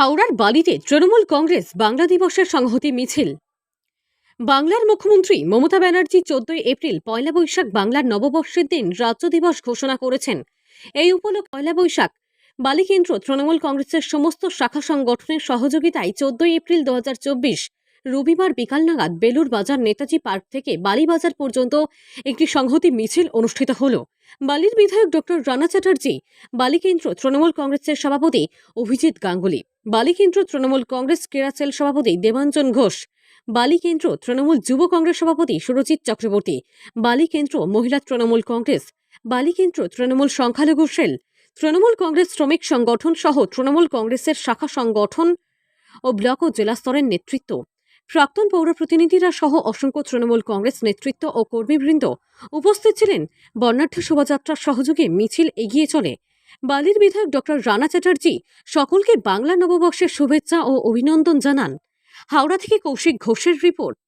হাওড়ার বালিতে তৃণমূল কংগ্রেস বাংলা দিবসের সংহতি মিছিল। বাংলার মুখ্যমন্ত্রী মমতা ব্যানার্জি চোদ্দই এপ্রিল পয়লা বৈশাখ বাংলার নববর্ষের দিন রাজ্য দিবস ঘোষণা করেছেন। এই উপলক্ষে পয়লা বৈশাখ বালিকেন্দ্র তৃণমূল কংগ্রেসের সমস্ত শাখা সংগঠনের সহযোগিতায় চোদ্দই এপ্রিল দু হাজার চব্বিশ রবিবার বিকাল নাগাদ বেলুর বাজার নেতাজি পার্ক থেকে বালিবাজার পর্যন্ত একটি সংহতি মিছিল অনুষ্ঠিত হল। বালির বিধায়ক ডক্টর রানা চ্যাটার্জি, বালিকেন্দ্র তৃণমূল কংগ্রেসের সভাপতি অভিজিৎ গাঙ্গুলি বালিকেন্দ্র তৃণমূল কংগ্রেস ক্রীড়া সেল সভাপতি দেবাঞ্জন ঘোষ, বালিকেন্দ্র তৃণমূল যুব কংগ্রেস সভাপতি সুরজিৎ চক্রবর্তী, বালিকেন্দ্র মহিলা তৃণমূল কংগ্রেস, বালিকেন্দ্র তৃণমূল সংখ্যালঘু সেল, তৃণমূল কংগ্রেস শ্রমিক সংগঠন সহ তৃণমূল কংগ্রেসের শাখা সংগঠন ও ব্লক ও জেলা স্তরের নেতৃত্ব। প্রাক্তন পৌর প্রতিনিধিরা সহ অসংখ্য তৃণমূল কংগ্রেস নেতৃত্ব ও কর্মীবৃন্দ উপস্থিত ছিলেন। বর্ণাঢ্য শোভাযাত্রার সহযোগে মিছিল এগিয়ে চলে। বালির বিধায়ক ডক্টর রানা চ্যাটার্জি সকলকে বাংলা নববর্ষের শুভেচ্ছা ও অভিনন্দন জানান। হাওড়া থেকে কৌশিক ঘোষের রিপোর্ট।